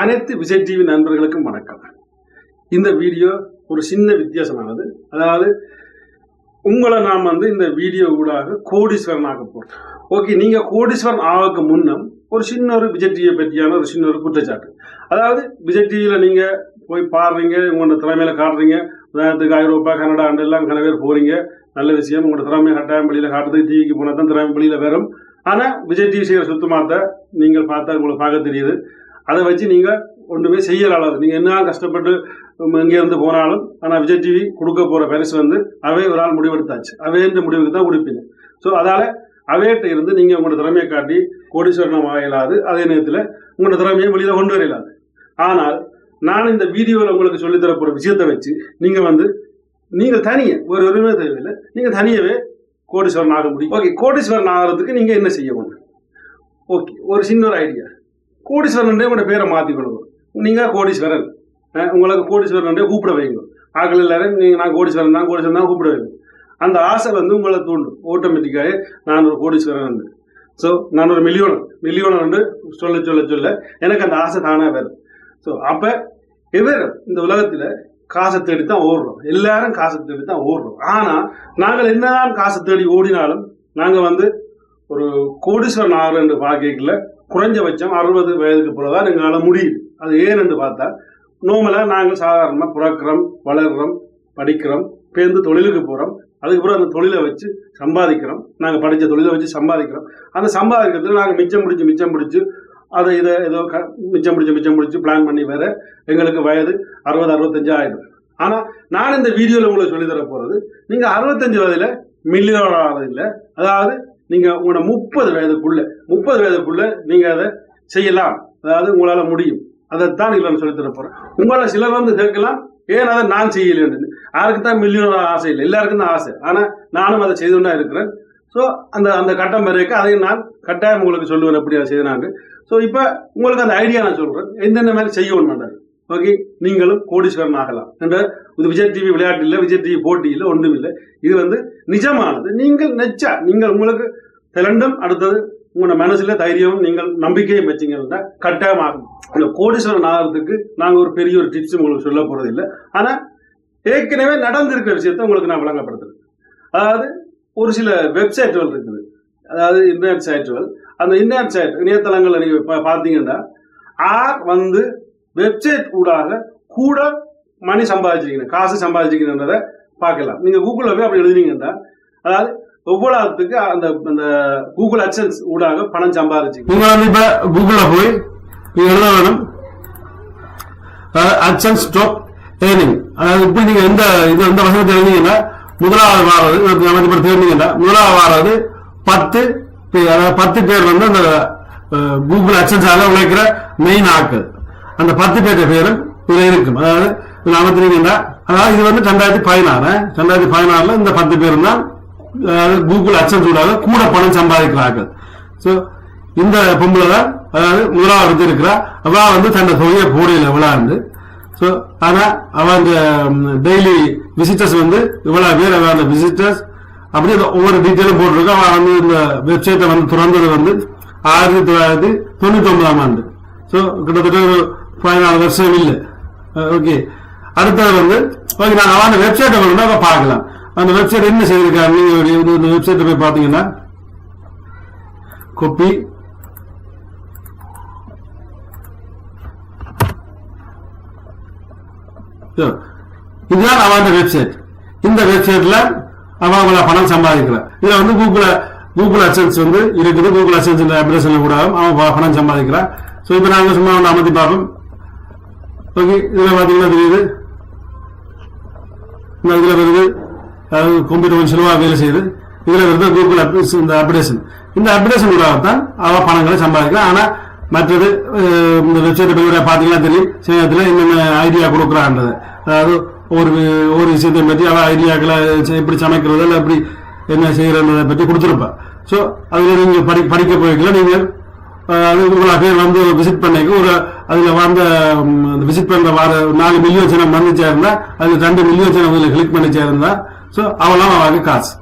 அனைத்து விஜய் டிவி நண்பர்களுக்கும் வணக்கம். இந்த வீடியோ ஒரு சின்ன வித்தியாசமானது. அதாவது உங்களை நாம் வந்து இந்த வீடியோ ஊடாக கோடீஸ்வரன் ஆக போறோம் ஓகே நீங்க கோடீஸ்வரன் ஆகக்கு முன்னம் ஒரு சின்ன ஒரு விஜய் டிவியை பற்றியான ஒரு சின்ன ஒரு குற்றச்சாட்டு. அதாவது விஜய் டிவியில நீங்க போய் பாடுறீங்க உங்களோட திறமையில காட்டுறீங்க. உதாரணத்துக்கு ஐரோப்பா கனடா அண்டு எல்லாம் கன பேர் போறீங்க. நல்ல விஷயம் உங்களோட திறமை கட்டாயம் பள்ளியில் காட்டுறதுக்கு டிவிக்கு போனா தான் திறமை வெளியில வரும். ஆனா விஜய் டிவி செய்யற சுத்தமாத்த நீங்கள் பார்த்தா உங்களுக்கு பார்க்க தெரியுது. அதை வச்சு நீங்க ஒன்றுமே செய்யலாது நீங்க என்ன கஷ்டப்பட்டு இங்க இருந்து போனாலும் ஆனா விஜய் டிவி கொடுக்க போற பரிசு வந்து அவே ஒரு ஆள் முடிவெடுத்தாச்சு. அவே இந்த முடிவுக்கு தான் உடுப்பீங்க ஸோ அதால அவையிட்ட இருந்து நீங்க உங்களோட திறமையை காட்டி கோடீஸ்வரனம் ஆகலாது அதே நேரத்தில் உங்களோட திறமையை வெளியில கொண்டு வரலாது ஆனால் நான் இந்த வீடியோவில் உங்களுக்கு சொல்லித் தர போற விஷயத்தை வச்சு நீங்க வந்து நீங்க தனியே ஒரு உரிமை தேவையில்லை நீங்க தனியவே கோடீஸ்வரன் ஆக முடியும். ஓகே கோடீஸ்வரன் ஆகிறதுக்கு நீங்க என்ன செய்யணும் ஓகே ஒரு சின்ன ஒரு ஐடியா கோடீஸ்வரன் உங்களோட பேரை மாற்றிக்கொள்ளுங்க நீங்கள் கோடீஸ்வரன் உங்களுக்கு கோடீஸ்வரன் கூப்பிட வைங்க ஆக்கள் எல்லாரும் நீங்கள் நான் கோடீஸ்வரன் தான் கோடீஸ்வரன் தான் கூப்பிட வைங்க அந்த ஆசை வந்து உங்களை தூண்டும். ஆட்டோமேட்டிக்காக நான் ஒரு கோடீஸ்வரன் ஸோ நான் ஒரு மில்லியோனர் மில்லியோனர் வந்து சொல்ல சொல்ல சொல்ல எனக்கு அந்த ஆசை தானே வரும். ஸோ அப்போ எவர் இந்த உலகத்தில் காசை தேடி தான் ஓடுறோம். எல்லாரும் காசை தேடி தான் ஓடுறோம். ஆனால் நாங்கள் என்னதான் காசை தேடி ஓடினாலும் நாங்கள் வந்து ஒரு கோடீஸ்வரன் ஆறு என்று பார்க்கல குறைஞ்சபட்சம் அறுபது வயதுக்கு போல தான் எங்களால் முடியுது. அது ஏன்னு பார்த்தா நோமலாக நாங்கள் சாதாரணமாக பிறக்கிறோம் வளர்கிறோம் படிக்கிறோம் பேருந்து தொழிலுக்கு போகிறோம் அதுக்கப்புறம் அந்த தொழிலை வச்சு சம்பாதிக்கிறோம். நாங்கள் படித்த தொழிலை வச்சு சம்பாதிக்கிறோம். அந்த சம்பாதிக்கிறதுக்கு நாங்கள் மிச்சம் பிடிச்சி மிச்சம் பிடிச்சி அதை இதை ஏதோ க மிச்சம் பிடிச்சி மிச்சம் பிடிச்சி பிளான் பண்ணி வேற எங்களுக்கு வயது அறுபது அறுபத்தஞ்சு ஆயிடும். ஆனால் நான் இந்த வீடியோவில் உங்களுக்கு சொல்லித்தர போகிறது நீங்கள் அறுபத்தஞ்சு வயதில் மில்லியனர் ஆகிறது இல்லை அதாவது நீங்கள் உங்களோட முப்பது வயதுக்குள்ள முப்பது வயதுக்குள்ள நீங்கள் அதை செய்யலாம். அதாவது உங்களால் முடியும். அதைத்தான் இல்லை சொல்லி சொல்லித் தர போகிறேன் சிலர் வந்து கேட்கலாம் ஏன் அதை நான் செய்யலைன்னு யாருக்கு தான் மில்லியனோட ஆசை இல்லை. எல்லாருக்கும் தான் ஆசை. ஆனால் நானும் அதை செய்து தான் இருக்கிறேன். ஸோ அந்த அந்த கட்டம் வரைக்கும் அதையும் நான் கட்டாயம் உங்களுக்கு சொல்லுவேன் எப்படி அதை செய்தாங்க ஸோ இப்போ உங்களுக்கு அந்த ஐடியா நான் சொல்கிறேன் எந்தெந்த மாதிரி செய்யணும் மாட்டாங்க ஓகே நீங்களும் கோடீஸ்வரன் ஆகலாம். என்ற இது விஜய் டிவி விளையாட்டு இல்லை விஜய் டிவி போட்டி இல்லை ஒன்றும் இல்லை. இது வந்து நிஜமானது. நீங்கள் நெச்சா நீங்கள் உங்களுக்கு திரண்டும் அடுத்தது உங்களோட மனசுல தைரியம் நீங்கள் நம்பிக்கையும் வச்சீங்கன்னா கட்டாயமாகும் இந்த கோடீஸ்வரன் ஆகிறதுக்கு நாங்கள் ஒரு பெரிய ஒரு டிப்ஸ் உங்களுக்கு சொல்ல போறது இல்லை. ஆனால் ஏற்கனவே நடந்திருக்கிற விஷயத்த உங்களுக்கு நான் விளங்கப்படுத்துறேன். அதாவது ஒரு சில வெப்சைட்டுகள் இருக்குது. அதாவது இன்டர்நெட் சைட்டுகள் அந்த இன்டர்நெட் சைட் இணையதளங்களை நீங்கள் பார்த்தீங்கன்னா ஆர் வந்து வெப்சைட் ஊடாக கூட மணி சம்பாதிச்சிருக்கீங்க காசு சம்பாதிச்சிருக்கீங்கன்றதை பார்க்கலாம். நீங்க கூகுளில் போய் அப்படி எழுதினீங்கன்னா அதாவது ஒவ்வொருத்துக்கு அந்த அந்த கூகுள் அக்சன்ஸ் ஊடாக பணம் சம்பாதிச்சு. நீங்க வந்து இப்ப கூகுளில் போய் நீங்க எழுத வேணும். அக்சன் ஸ்டாப் ஏர்னிங் அதாவது இப்ப நீங்க எந்த இது எந்த வசனத்தை எழுதிங்கன்னா முதலாவது வாரது நமக்கு இப்ப தெரிஞ்சீங்கன்னா முதலாவது வாரது பத்து அதாவது பத்து பேர் வந்து அந்த கூகுள் அக்சன்ஸாக உழைக்கிற மெயின் ஆட்கள். அந்த பத்து பேர் பேரும் இதுல இருக்கும். அதாவது இதுல அதாவது இது வந்து ரெண்டாயிரத்தி பதினாறு. ரெண்டாயிரத்தி பதினாறுல இந்த பத்து பேரும் தான் அதாவது கூகுள் அச்சம் ஊடாக கூட பணம் சம்பாதிக்கிறார்கள். ஸோ இந்த பொம்பளை தான் அதாவது முதலாவது இருக்கிறா அவ வந்து தன்னை தொகையை போடையில் விளாண்டு. ஸோ ஆனா அவ அந்த டெய்லி விசிட்டர்ஸ் வந்து இவ்வளவு பேர் அவ அந்த விசிட்டர்ஸ் அப்படி அந்த ஒவ்வொரு டீட்டெயிலும் போட்டிருக்கோம் அவன் வந்து இந்த வெப்சைட்டை வந்து திறந்தது வந்து ஆயிரத்தி தொள்ளாயிரத்தி தொண்ணூத்தி ஒன்பதாம் ஆண்டு. ஸோ கிட்டத்தட்ட ஒரு பதினாலு வருஷம் இல்லை. ஓகே. அடுத்தது வந்து ஓகே நான் அவன் அந்த வெப்சைட்டை வந்து அவ பார்க்கலாம். அந்த வெப்சைட் என்ன செய்திருக்காரு? நீங்கள் இந்த வெப்சைட்டை போய் பார்த்தீங்கன்னா கொப்பி இதுதான் அவன் வெப்சைட் இந்த வெப்சைட்ல அவன் அவங்கள பணம் சம்பாதிக்கிறான். இதுல வந்து கூகுள் கூகுள் அசன்ஸ் வந்து இருக்குது. கூகுள் அசன்ஸ் அப்ளிகேஷன் கூட அவன் பணம் சம்பாதிக்கிறான். ஸோ இப்போ நாங்கள் சும்மா வந்து அமர்த்தி பார்ப்போம். ஓகே இதில் பார்த்தீங்கன்னா தெரியுது. இதில் இதுல வருது அதாவது கம்ப்யூட்டர் கொஞ்சம் சிலவா வேலை செய்யுது. இதில் வருது கூகுள் அப்ளிகேஷன் இந்த அப்டேஷன் இந்த அப்டேஷன் கூட தான் அவள் பணங்களை சம்பாதிக்கலாம். ஆனால் மற்றது இந்த வெப்சைட் போய் பார்த்தீங்கன்னா தெரியும். சில என்னென்ன ஐடியா கொடுக்குறான்றது அதாவது ஒரு ஒரு விஷயத்தை பற்றி அவள் ஐடியாக்களை எப்படி சமைக்கிறது இல்லை எப்படி என்ன செய்யறதை பற்றி கொடுத்துருப்பா. ஸோ அதில் நீங்கள் படி படிக்க போய்க்கல நீங்கள் அது உங்களை வந்து விசிட் பண்ணிக்க ஒரு அதுல வந்த விசிட் பண்ற வார நாலு மில்லியன் ஜனம் வந்துச்சா இருந்தா அதுல ரெண்டு மில்லியன் ஜனம் இதுல கிளிக் பண்ணிச்சா இருந்தா ஸோ அவெல்லாம் அவங்க காசு.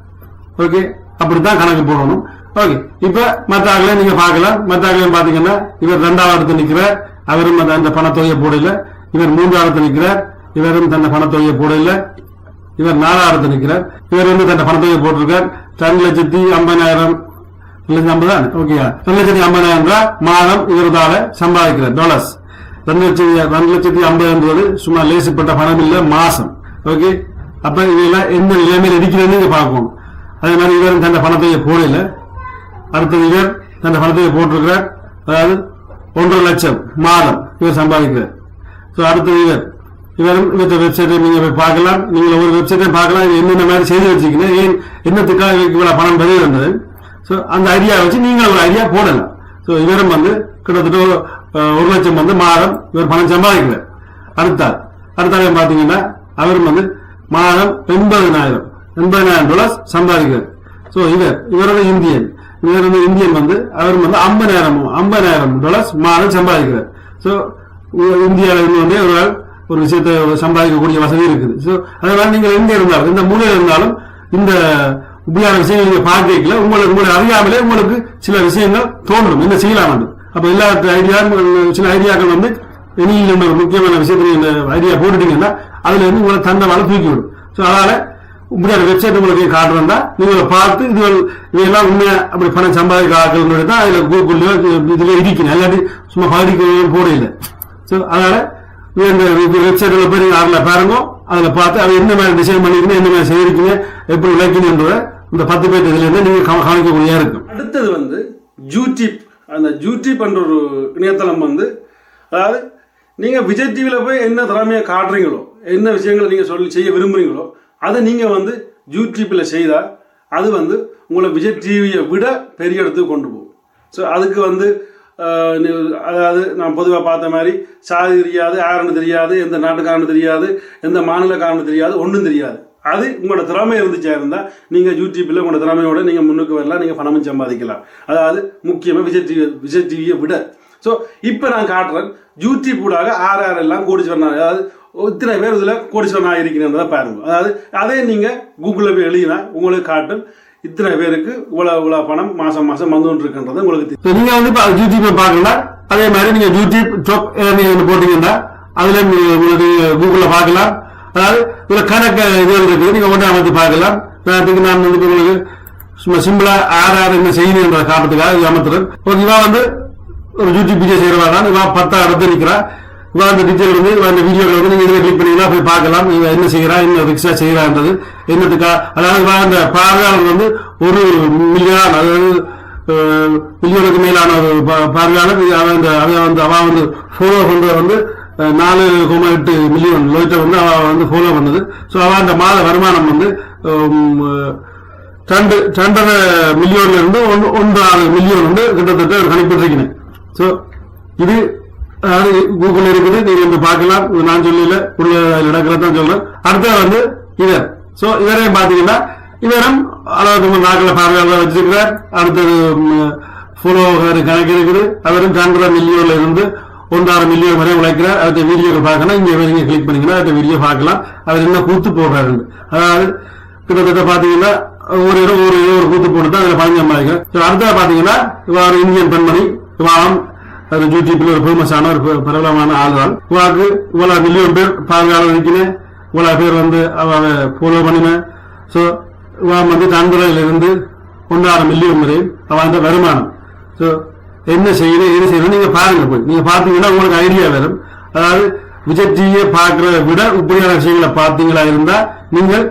ஓகே அப்படித்தான் கணக்கு போடணும். ஓகே இப்ப மற்ற ஆகலையும் நீங்க பார்க்கலாம். மற்ற ஆகலையும் பாத்தீங்கன்னா இவர் ரெண்டாவது இடத்துல அவரும் அந்த- அந்த பணத்தொகையை போடல. இவர் மூன்றாவது நிற்கிறார் இவரும் தன்னை பணத்தொகையை போடல. இவர் நாலாவது நிற்கிறார் இவர் வந்து தன்னை பணத்தொகையை போட்டிருக்கார். ரெண்டு லட்சத்தி ஐம்பதாயிரம் லட்சத்தி ஐம்பது ஓகே ரெண்டு லட்சத்தி ஐம்பதாயிரம் ரூபாய் மாதம் இவரதால சம்பாதிக்கிறார். டாலர்ஸ் ரெண்டு லட்சத்தி ரெண்டு லட்சத்தி ஐம்பதுன்றது சும்மா லேசுப்பட்ட பணம் இல்லை மாசம் ஓகே அப்ப இதெல்லாம் எந்த நிலைமையில் இருக்கிறதுன்னு இங்க பார்க்கணும். அதே மாதிரி இவர் தன்னை பணத்தொகையை போடல. அடுத்தது இவர் தன் பணத்தை போட்டிருக்கிறார். அதாவது ஒன்றரை லட்சம் மாதம் இவர் சம்பாதிக்கிறார். ஸோ அடுத்தது இவர். இவரும் இந்த வெப்சைட்டை நீங்க போய் பார்க்கலாம். நீங்க ஒவ்வொரு வெப்சைட்டையும் பார்க்கலாம். இது என்னென்ன மாதிரி செய்து வச்சுக்கணும் ஏன் என்னத்துக்காக இவருக்கு இவ்வளவு பணம் பெரிய வந்தது ஸோ அந்த ஐடியா வச்சு நீங்கள் ஒரு ஐடியா போடலாம் ஸோ இவரும் வந்து கிட்டத்தட்ட ஒரு, லட்சம் வந்து மாதம் இவர் பணம் சம்பாதிக்கிறார் அடுத்தார் அடுத்தால பார்த்தீங்கன்னா அவரும் வந்து மாதம் எண்பதனாயிரம் எண்பதனாயிரம் டாலர்ஸ் சம்பாதிக்கிறார். ஸோ இவர் இவரோட இந்தியன். இவர் வந்து இந்தியன் வந்து அவர் வந்து ஐம்பதாயிரம் ஐம்பதாயிரம் டாலர்ஸ் மாதம் சம்பாதிக்கிறார். ஸோ இந்தியாவில் இருந்து வந்து ஒரு ஒரு விஷயத்தை சம்பாதிக்கக்கூடிய வசதி இருக்குது. ஸோ அதனால நீங்கள் எங்கே இருந்தாலும் இந்த மூலையில் இருந்தாலும் இந்த இப்படியான விஷயங்கள் நீங்க பார்க்கல உங்களுக்கு உங்களை அறியாமலே உங்களுக்கு சில விஷயங்கள் தோன்றும் என்ன செய்யலாம் வந்து அப்ப எல்லா ஐடியா சில ஐடியாக்கள் வந்து வெளியில் உள்ள ஒரு முக்கியமான விஷயத்தை இந்த ஐடியா போட்டுட்டீங்கன்னா அதுல இருந்து உங்களை தண்டவாள தூக்கி விடும் ஸோ அதனால இப்படியான வெப்சைட் உங்களுக்கு காட்டுறதா நீங்க பார்த்து இது இதெல்லாம் உண்மையா அப்படி பணம் சம்பாதிக்க ஆட்கள் தான் அதுல கூகுள்லயோ இதுல இருக்கணும் இல்லாட்டி சும்மா பாதிக்க போட இல்லை. ஸோ அதனால இந்த வெப்சைட்ல போய் நீங்க அதுல பாருங்க. அதுல பார்த்து அது என்ன மாதிரி டிசைன் பண்ணிருக்கீங்க என்ன மாதிரி செய்யிருக்கீங்க எப்படி விளக்கணுன்றத இந்த பத்து பேர் இதுல இருந்து நீங்க கவனிக்கக்கூடிய இருக்கும்? அடுத்தது வந்து ஜூடிப் அந்த யூடியூப் என்ற ஒரு இணையதளம் வந்து அதாவது நீங்க விஜய் டிவியில் போய் என்ன திறமையை காட்டுறீங்களோ என்ன விஷயங்களை நீங்க சொல்லி செய்ய விரும்புறீங்களோ அதை நீங்க வந்து யூடியூப்ல செய்தா அது வந்து உங்களை விஜய் டிவியை விட பெரிய இடத்துக்கு கொண்டு போகும். ஸோ அதுக்கு வந்து அதாவது நான் பொதுவாக பார்த்த மாதிரி சாதி தெரியாது யாருன்னு தெரியாது எந்த நாட்டுக்காரனு தெரியாது எந்த மாநிலக்காரனு தெரியாது ஒன்றும் தெரியாது. அது உங்களோட திறமை இருந்துச்சா இருந்தால் நீங்கள் யூடியூப்பில் உங்களோட திறமையோட நீங்கள் முன்னுக்கு வரலாம் நீங்கள் பணமும் சம்பாதிக்கலாம். அதாவது முக்கியமாக விஜய் டிவி விஜய் டிவியை விட. ஸோ இப்போ நான் காட்டுறேன் யூடியூப் ஊடாக ஆர் ஆர் எல்லாம் கோடீஸ்வரன் அதாவது இத்தனை பேர் இதில் கோடீஸ்வரன் இருக்கிறத பாருங்க. அதாவது அதே நீங்கள் கூகுளில் போய் எழுதினா உங்களுக்கு காட்டும் இத்தனை பேருக்கு இவ்வளோ இவ்வளோ பணம் மாதம் மாதம் வந்து இருக்கின்றது உங்களுக்கு தெரியும். நீங்கள் நீங்க வந்து இப்போ யூடியூப்பை பார்க்கலாம் அதே மாதிரி நீங்க யூடியூப் டாப் நீங்க போட்டீங்கன்னா அதுல உங்களுக்கு கூகுளில் பார்க்கலாம். அதாவது ஒரு கணக்கு இது இருக்குது நீங்க ஒன்றா அமைத்து பார்க்கலாம். அதுக்கு நான் வந்து உங்களுக்கு சும்மா சிம்பிளா ஆர் ஆர் என்ன செய்யணுன்ற காரணத்துக்காக இது அமர்த்துறேன். ஒரு இவா வந்து ஒரு யூடியூப் வீடியோ செய்யறவா தான் இவா பத்தா இடத்துல நிக்கிறா இவா அந்த டீச்சர் வந்து இவா அந்த வீடியோவில் வந்து நீங்க கிளிக் பண்ணிக்கலாம் போய் பார்க்கலாம். இவன் என்ன செய்யறா என்ன ரிக்ஷா செய்யறான்றது என்னத்துக்கா? அதாவது இவா அந்த பார்வையாளர் வந்து ஒரு மில்லியன் அதாவது மில்லியனுக்கு மேலான ஒரு பார்வையாளர். அவன் அந்த அவன் வந்து அவன் வந்து ஃபாலோ பண்றது வந்து நாலு கோமா எட்டு மில்லியன் லோய்ட்ட வந்து அவன் வந்து ஃபாலோ பண்ணது. ஸோ அவன் அந்த மாத வருமானம் வந்து ரெண்டு ரெண்டரை மில்லியன்ல இருந்து ஒன்று ஒன்று ஆறு மில்லியன் வந்து கிட்டத்தட்ட ஒரு கணிப்பிட்டிருக்கிறேன் ஸோ இது கூகுள் இருக்குது. நீங்க வந்து பார்க்கலாம். நான் சொல்லல. உள்ள அதுல சொல்றேன். அடுத்தது வந்து இவர். ஸோ இவரையும் பார்த்தீங்கன்னா இவரும் அளவுக்கு நாக்கில் பார்வையாளர் வச்சிருக்கிறார். அடுத்தது ஃபாலோவர் கணக்கு இருக்குது. அவரும் ரெண்டரை மில்லியன்ல இருந்து ஒன்றரை மில்லியன் வரை உழைக்கிறார். அடுத்த வீடியோக்கள் பார்க்கணும். இங்கே நீங்க கிளிக் பண்ணீங்கன்னா அடுத்த வீடியோ பார்க்கலாம். அவர் என்ன கூத்து போடுறாரு அதாவது கிட்டத்தட்ட பாத்தீங்கன்னா ஒரு இடம் ஒரு இடம் ஒரு கூத்து போட்டு தான் அதில் பதினஞ்சு சம்பாதிக்கிறேன் அடுத்தது பாத்தீங்கன்னா இவர் இந்தியன் பெண்மணி இவாம் அது யூடியூப்ல ஒரு ஃபேமஸான ஒரு பிரபலமான ஆள் தான் இவாக்கு இவ்வளவு மில்லியன் பேர் பார்வையாளர் இருக்கிறேன் இவ்வளவு பேர் வந்து அவ ஃபாலோ பண்ணினேன் ஸோ இவன் வந்து தன்புறையில ஒன்றாறு மில்லியன் வரை அவன் வருமானம். ஸோ என்ன செய்யணும் என்ன செய்யணும் நீங்க பாருங்க போய். நீங்க பார்த்தீங்கன்னா உங்களுக்கு ஐடியா வரும். அதாவது விஜய் டிவியை பார்க்கறத விட இப்படியான விஷயங்களை பார்த்தீங்களா இருந்தா நீங்கள்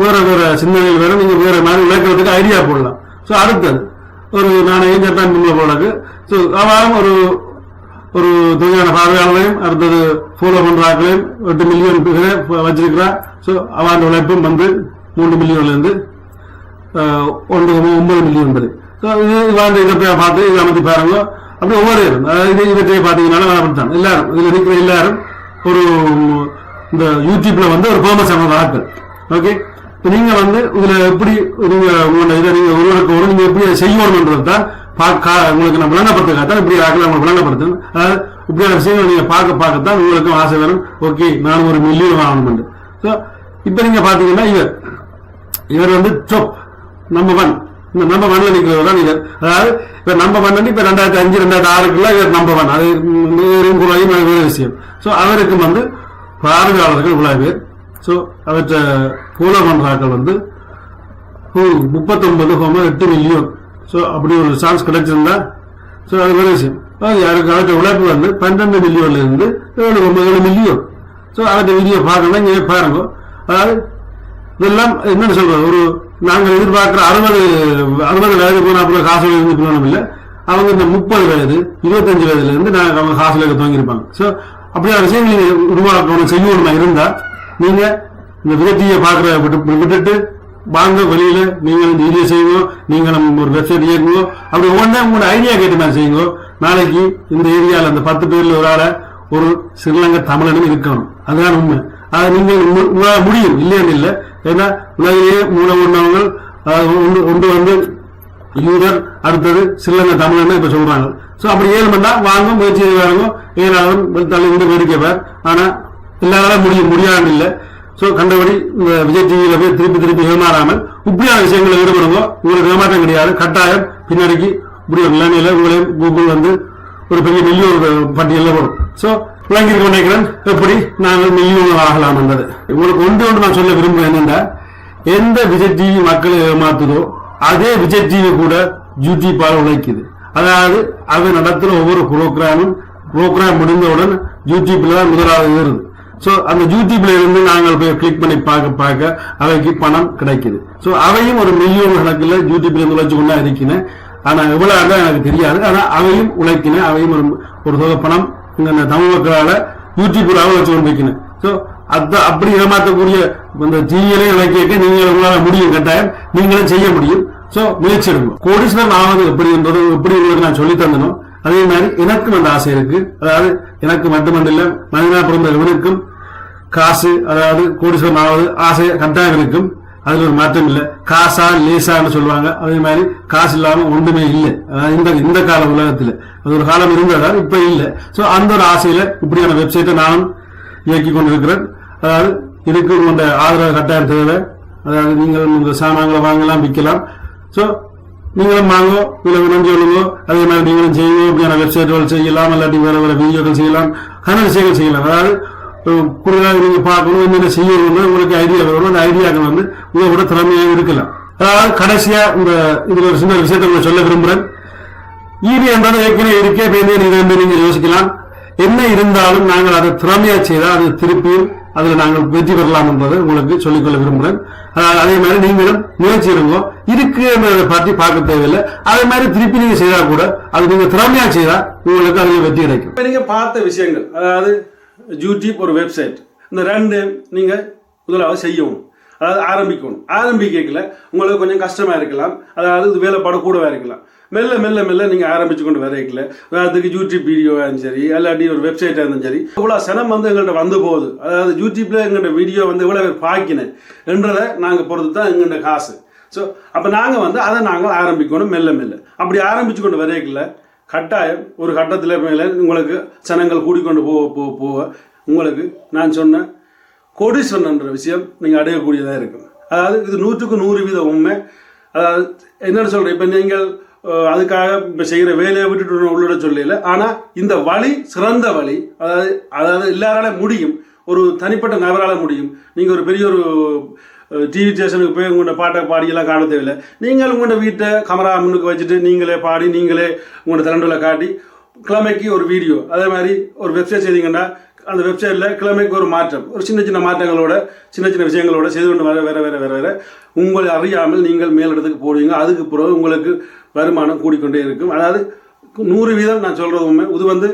வேற வேற சிந்தனைகள் வேற நீங்க வேற மாதிரி விளக்கிறதுக்கு ஐடியா போடலாம். ஸோ அடுத்தது ஒரு நான் ஏஞ்சல் தான் போலக்கு? ஸோ அவரும் ஒரு ஒரு தொகையான பார்வையாளர்களையும் அடுத்தது ஃபாலோ பண்றாக்களையும் எட்டு மில்லியன் பேரை வச்சிருக்கிறா ஸோ அவன் உழைப்பும் வந்து மூன்று மில்லியன்ல இருந்து ஒன்று ஒன்பது மில்லியன் வரை. ஸோ இது இவாண்ட இதை பார்த்து இதை அமைத்து பாருங்க. அப்படி ஒவ்வொரு இடம் இது இவற்றை பார்த்தீங்கன்னாலும் அப்படித்தான் எல்லாரும் இதில் இருக்கிற எல்லாரும் ஒரு இந்த யூடியூப்ல வந்து ஒரு ஃபேமஸ் ஆன ஆட்கள் ஓகே இப்போ நீங்க வந்து இதுல எப்படி நீங்க உங்களோட இதை நீங்க ஒருவருக்கு ஒரு நீங்க எப்படி அதை செய்யணும்ன்றது தான் பார்க்க உங்களுக்கு நான் விளங்கப்படுத்துக்காக தான் இப்படி ஆக்கலாம் உங்களுக்கு விளங்கப்படுத்தணும் அதாவது இப்படியான விஷயங்கள் நீங்க பார்க்க பார்க்க தான் உங்களுக்கும் ஆசை வேணும் ஓகே நானும் ஒரு மில்லியன் வாங்கணும் ஸோ இப்போ நீங்க பாத்தீங்கன்னா இவர் இவர் வந்து டாப் நம்பர் ஒன் இந்த நம்ப மண்ணில் நிற்கிறவர் தான் இவர் அதாவது இப்போ நம்ப மண்ணி இப்போ ரெண்டாயிரத்தி அஞ்சு ரெண்டாயிரத்தி ஆறுக்குள்ள இவர் நம்ப மண் அது நேரும் வேறு விஷயம். ஸோ அவருக்கு வந்து பார்வையாளர்கள் இவ்வளவு பேர். ஸோ அவற்றை பூல பண்றாக்கள் வந்து முப்பத்தொன்பது கோம எட்டு மில்லியன் ஸோ அப்படி ஒரு சான்ஸ் கிடைச்சிருந்தா ஸோ அது வேறு விஷயம். அது யாருக்கு அவற்றை உழைப்பு வந்து பன்னெண்டு மில்லியன்ல இருந்து ஏழு ஒன்பது ஏழு மில்லியன் ஸோ அவற்றை வீடியோ பார்க்கணும் இங்கே பாருங்க. அதாவது இதெல்லாம் என்னன்னு சொல்றது? ஒரு நாங்கள் எதிர்பார்க்கிற அறுபது அறுபது வயது போன அப்புறம் காசு இருந்து போனோம் இல்லை. அவங்க இந்த முப்பது வயது இருபத்தஞ்சு வயதுல இருந்து நாங்கள் அவங்க காசு இருக்க துவங்கியிருப்பாங்க. ஸோ அப்படியான விஷயம் நீங்க உருவாக்கணும் செய்யணுமா இருந்தா நீங்க இந்த விரட்டியை பார்க்கற விட்டு விட்டுட்டு வாங்க வெளியில நீங்க இந்த வீடியோ செய்யுங்க நீங்க நம்ம ஒரு வெப்சைட் இயக்குங்க அப்படி ஒவ்வொன்றா உங்களோட ஐடியா கேட்டு நான் செய்யுங்க நாளைக்கு இந்த ஏரியாவில் அந்த பத்து பேர்ல ஒரு ஆளை ஒரு ஸ்ரீலங்கா தமிழனும் இருக்கணும். அதுதான் உண்மை. நீங்கள் முடியும். இல்லைன்னு இல்லை. ஏன்னா உலகிலேயே மூல உண்ணவங்கள் ஒன்று வந்து யூதர் அடுத்தது சில்லங்க தமிழன் இப்ப சொல்றாங்க. சோ அப்படி ஏழு மணி நேரம் வாங்க முயற்சி செய்வாங்க ஏழாவது தள்ளி இருந்து வேடிக்கை பார் ஆனா எல்லாராலும் முடியும் முடியாது இல்லை. சோ கண்டபடி இந்த விஜய் டிவியில போய் திருப்பி திருப்பி ஏமாறாமல் இப்படியான விஷயங்களை ஈடுபடுங்க. உங்களுக்கு ஏமாற்றம் கிடையாது. கட்டாயம் பின்னாடிக்கு இப்படி ஒரு நிலைமையில உங்களையும் கூகுள் வந்து ஒரு பெரிய மில்லியன் பட்டியலில் வரும் சோ விளங்கியிருக்க கொண்டிருக்கிறேன் எப்படி? நாங்கள் மில்லியன் ஆகலாம் என்பது. உங்களுக்கு ஒன்று ஒன்று நான் சொல்ல விரும்புகிறேன் என்னென்னா எந்த விஜய் டிவி மக்களை ஏமாத்துதோ அதே விஜய் டிவி கூட யூடியூப்பால் உழைக்குது. அதாவது அது நடத்துற ஒவ்வொரு ப்ரோக்ராமும் ப்ரோக்ராம் முடிந்தவுடன் யூடியூப்ல தான் முதலாவது ஏறுது. ஸோ அந்த யூடியூப்ல இருந்து நாங்கள் போய் கிளிக் பண்ணி பார்க்க பார்க்க அவைக்கு பணம் கிடைக்குது. ஸோ அவையும் ஒரு மில்லியன் கணக்கில் யூடியூப்ல இருந்து உழைச்சு கொண்டா இருக்கிறேன் ஆனா எவ்வளவு எனக்கு தெரியாது. ஆனா அவையும் உழைக்கினேன் அவையும் ஒரு ஒரு தொகை பணம் தமிழ் மக்களால யூடியூப்ல வச்சு கொண்டு வைக்கணும். சோ அத அப்படி ஏமாற்றக்கூடிய இந்த டிவியிலே இலக்கியத்தை நீங்கள் உங்களால முடியும் கட்டாயம். நீங்களும் செய்ய முடியும். சோ முயற்சி எடுக்கும் கோடீஸ்வரன் ஆவது எப்படி என்பது எப்படி உங்களுக்கு நான் சொல்லி தந்தனும் அதே மாதிரி எனக்கும் அந்த ஆசை இருக்கு. அதாவது எனக்கு மட்டுமல்ல மனிதனா பிறந்த இவனுக்கும் காசு அதாவது கோடீஸ்வரன் ஆவது ஆசை கட்டாயம் இருக்கும். அதுல ஒரு மாற்றம் இல்லை. காசா லேசான்னு சொல்லுவாங்க. அதே மாதிரி காசு இல்லாம ஒன்றுமே இல்லை. அதாவது இந்த இந்த கால உலகத்துல. அது ஒரு காலம் இருந்ததா இப்ப இல்லை. சோ அந்த ஒரு ஆசையில இப்படியான வெப்சைட்டை நானும் இயக்கி கொண்டிருக்கிறேன். அதாவது இதுக்கு உங்களோட ஆதரவு கட்டாயம் தேவை. அதாவது நீங்கள் உங்க சாமான்களை வாங்கலாம் விற்கலாம். சோ நீங்களும் வாங்கோ இல்லை நன்றி சொல்லுங்க அதே மாதிரி நீங்களும் செய்யுங்க. இப்படியான வெப்சைட்டுகள் செய்யலாம் இல்லாட்டி வேற வேற வீடியோக்கள் செய்யலாம் கன விஷயங்கள் செய்யலாம். அதாவது கூடுதலாக நீங்க பார்க்கணும் என்னென்ன செய்யணும்னு உங்களுக்கு ஐடியா வரணும் அந்த ஐடியாக்கள் வந்து உங்களோட திறமையாக இருக்கலாம். அதாவது கடைசியா இந்த இதுல ஒரு சின்ன விஷயத்தை உங்களுக்கு சொல்ல விரும்புறேன். ஈவி என்றாலும் ஏற்கனவே இருக்கே பேருந்து இது நீங்க யோசிக்கலாம். என்ன இருந்தாலும் நாங்கள் அதை திறமையா செய்தால் அது திருப்பியும் அதுல நாங்கள் வெற்றி பெறலாம் என்பதை உங்களுக்கு சொல்லிக்கொள்ள விரும்புகிறேன் அதாவது அதே மாதிரி நீங்களும் முயற்சி இருங்கோ இருக்கு என்றதை பற்றி பார்க்க தேவையில்லை. அதே மாதிரி திருப்பி நீங்க செய்தா கூட அது நீங்க திறமையா செய்தா உங்களுக்கு அதில் வெற்றி கிடைக்கும். இப்போ நீங்கள் பார்த்த விஷயங்கள் அதாவது யூடியூப் ஒரு வெப்சைட் இந்த ரெண்டு நீங்கள் முதலாவது செய்யணும் அதாவது ஆரம்பிக்கணும் ஆரம்பிக்கல உங்களுக்கு கொஞ்சம் கஷ்டமாக இருக்கலாம். அதாவது இது வேலைப்பாடு கூடவா இருக்கலாம். மெல்ல மெல்ல மெல்ல நீங்கள் ஆரம்பிச்சு கொண்டு வரைக்கல அதுக்கு யூடியூப் வீடியோவாக சரி இல்லாட்டி ஒரு வெப்சைட்டாக இருந்தாலும் சரி இவ்வளோ சனம் வந்து எங்கள்கிட்ட வந்து போகுது. அதாவது யூடியூப்பில் எங்கள்கிட்ட வீடியோ வந்து இவ்வளோ பேர் பார்க்கினேன் என்றதை நாங்கள் பொறுத்து தான் எங்கள்கிட்ட காசு. ஸோ அப்போ நாங்கள் வந்து அதை நாங்கள் ஆரம்பிக்கணும் மெல்ல மெல்ல. அப்படி ஆரம்பிச்சு கொண்டு வரைக்கல கட்டாயம் ஒரு கட்டத்தில் மேலே உங்களுக்கு சனங்கள் கூடிக்கொண்டு போக போக போக உங்களுக்கு நான் சொன்ன கோடீஸ்வரன்ன்ற விஷயம் நீங்கள் அடையக்கூடியதாக இருக்கும். அதாவது இது நூற்றுக்கு நூறு வீத உண்மை. அதாவது என்னென்னு சொல்கிறேன் இப்போ நீங்கள் அதுக்காக இப்போ செய்கிற வேலையை விட்டுட்டு உள்ளிட சொல்லல. ஆனால் இந்த வழி சிறந்த வழி அதாவது அதாவது எல்லாரால முடியும் ஒரு தனிப்பட்ட நபரால் முடியும். நீங்கள் ஒரு பெரிய ஒரு டிவி ஸ்டேஷனுக்கு போய் உங்களோட பாட்டை பாடியெல்லாம் காண தேவையில்லை. நீங்கள் உங்களோட வீட்டை கமரா முன்னுக்கு வச்சுட்டு நீங்களே பாடி நீங்களே உங்களோட திறண்டுல காட்டி கிழமைக்கு ஒரு வீடியோ அதே மாதிரி ஒரு வெப்சைட் செய்தீங்கன்னா அந்த வெப்சைட்டில் கிழமைக்கு ஒரு மாற்றம் ஒரு சின்ன சின்ன மாற்றங்களோட சின்ன சின்ன விஷயங்களோட செய்து கொண்டு வர வேற வேற வேற வேற உங்களை அறியாமல் நீங்கள் மேலிடத்துக்கு போடுவீங்க அதுக்கு பிறகு உங்களுக்கு வருமானம் கூடிக்கொண்டே இருக்கும். அதாவது நூறு வீதம் நான் சொல்கிறதுமே உண்மை. இது வந்து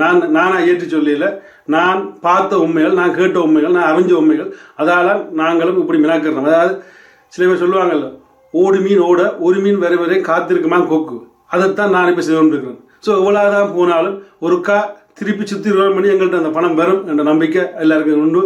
நான் நானாக ஏற்றி சொல்லல. நான் பார்த்த உண்மைகள் நான் கேட்ட உண்மைகள் நான் அறிஞ்ச உண்மைகள் அதால் நாங்களும் இப்படி மினாக்கிறோம் அதாவது சில பேர் சொல்லுவாங்கல்ல ஓடு மீன் ஓட ஒரு மீன் வரை வரை காத்திருக்குமா கொக்கு? அதைத்தான் நான் இப்போ செய்து கொண்டிருக்கிறேன். ஸோ எவ்வளோதான் போனாலும் ஒருக்கா திருப்பி சுற்றி ரோல் பண்ணி எங்கள்கிட்ட அந்த பணம் பெறும் என்ற நம்பிக்கை எல்லாருக்கும் உண்டு.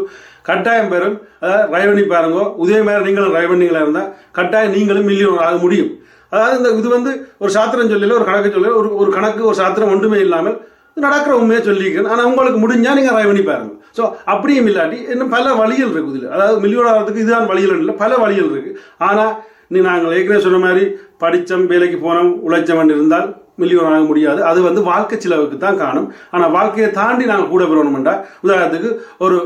கட்டாயம் பெறும் அதாவது ட்ரை பண்ணி பாருங்க உதய மாதிரி நீங்களும் ட்ரை இருந்தால் கட்டாயம் நீங்களும் மில்லியன் ஆக முடியும். அதாவது இந்த இது வந்து ஒரு சாத்திரம் சொல்லல ஒரு கணக்கு சொல்லல ஒரு ஒரு கணக்கு ஒரு சாத்திரம் ஒன்றுமே இல்லாமல் நடக்கிற உண்மையை சொல்லியிருக்கேன். ஆனால் உங்களுக்கு முடிஞ்சால் நீங்கள் ட்ரை பண்ணி பாருங்க. ஸோ அப்படியும் இல்லாட்டி இன்னும் பல வழிகள் இருக்குது இதில். அதாவது மில்லியோட ஆகிறதுக்கு இதுதான் வழிகள் இல்லை பல வழிகள் இருக்குது ஆனால் நீ நாங்கள் ஏற்கனவே சொன்ன மாதிரி படித்தோம் வேலைக்கு போனோம் உழைச்சவன் இருந்தால் மில்லியன் ஆக முடியாது. அது வந்து வாழ்க்கை செலவுக்கு தான் காணும். ஆனால் வாழ்க்கையை தாண்டி நாங்கள் கூட பெறணும்டா உதாரணத்துக்கு ஒரு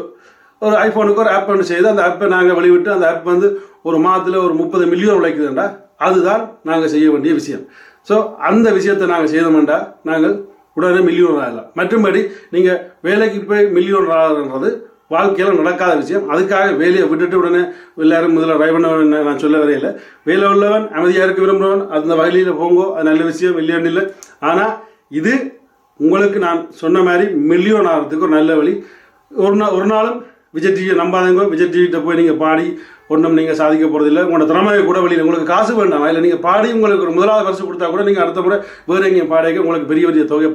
ஒரு ஐஃபோனுக்கு ஒரு ஆப் ஒன்று செய்து அந்த ஆப்பை நாங்கள் வெளிவிட்டு அந்த ஆப் வந்து ஒரு மாதத்தில் ஒரு முப்பது மில்லியன் உழைக்குதுண்டா அதுதான் நாங்கள் செய்ய வேண்டிய விஷயம். ஸோ அந்த விஷயத்தை நாங்கள் செய்தோம்டா நாங்கள் உடனே மில்லியன் ஆகலாம் மற்றும்படி நீங்கள் வேலைக்கு போய் மில்லியன் ஆகிறன்றது வாழ்க்கையில் நடக்காத விஷயம். அதுக்காக வேலையை விட்டுட்டு உடனே எல்லாரும் முதல்ல ரைவனவன் நான் சொல்ல வரையில. வேலை உள்ளவன் அமைதியாக இருக்க விரும்புகிறவன் அந்த வகையில் போங்கோ அது நல்ல விஷயம் இல்லையான்னு இல்லை. ஆனால் இது உங்களுக்கு நான் சொன்ன மாதிரி மில்லியன் ஆகிறதுக்கு ஒரு நல்ல வழி. ஒரு நாள் ஒரு நாளும் விஜய் டிவியை நம்பாதீங்க. விஜய் டிவிட்ட போய் நீங்கள் பாடி ஒன்றும் நீங்கள் சாதிக்க போகிறதில்ல உங்களோட திறமையை கூட வழியில் உங்களுக்கு காசு வேண்டாம்? இல்லை நீங்கள் பாடி உங்களுக்கு ஒரு முதலாவது பரிசு கொடுத்தா கூட நீங்கள் அடுத்த முறை வேறு எங்கேயும் பாடிக்க உங்களுக்கு பெரிய பெரிய தொகை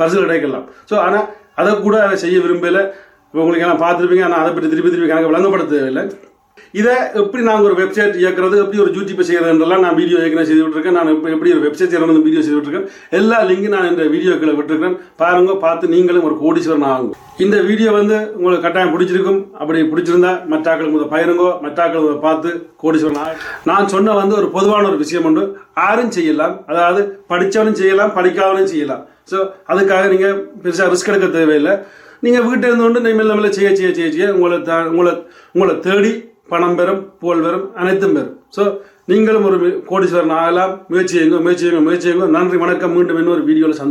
பரிசு கிடைக்கலாம். ஸோ ஆனால் அதை கூட செய்ய விரும்பலை. இப்போ உங்களுக்கு எல்லாம் பார்த்துருப்பீங்க. ஆனால் அதை பற்றி திருப்பி திருப்பி கணக்கு விளங்கப்படுத்த தேவையில்லை இதை எப்படி நாங்கள் ஒரு வெப்சைட் இயக்குறது எப்படி ஒரு யூடியூப் செய்யறதுன்றலாம் நான் வீடியோ ஏற்கனவே செய்து விட்டுருக்கேன். நான் இப்போ எப்படி ஒரு வெப்சைட் செய்யறது வீடியோ செய்து விட்டுருக்கேன். எல்லா லிங்கும் நான் இந்த வீடியோக்களை விட்டுருக்கேன் பாருங்க பார்த்து நீங்களும் ஒரு கோடீஸ்வரன் ஆகும் இந்த வீடியோ வந்து உங்களுக்கு கட்டாயம் பிடிச்சிருக்கும். அப்படி பிடிச்சிருந்தா மற்றாக்களுக்கு உங்களை பயிருங்கோ மற்றாக்கள் இதை பார்த்து கோடீஸ்வரன் ஆகும் நான் சொன்ன வந்து ஒரு பொதுவான ஒரு விஷயம் உண்டு. யாரும் செய்யலாம். அதாவது படித்தவனும் செய்யலாம் படிக்காதவனும் செய்யலாம். ஸோ அதுக்காக நீங்கள் பெருசாக ரிஸ்க் எடுக்க தேவையில்லை. நீங்கள் வீட்டில் இருந்து கொண்டு நீங்கள் மெல்ல மெல்ல செய்ய செய்ய செய்ய செய்ய உங்களை உங்களை உங்களை தேடி பணம் பெறும் புகழ் பெறும் அனைத்தும் பெறும். ஸோ நீங்களும் ஒரு கோடீஸ்வரன் ஆகலாம். முயற்சி செய்யுங்க முயற்சி செய்யுங்க முயற்சி செய்யுங்க. நன்றி வணக்கம். மீண்டும் இன்னொரு வீடியோவில் சந்தி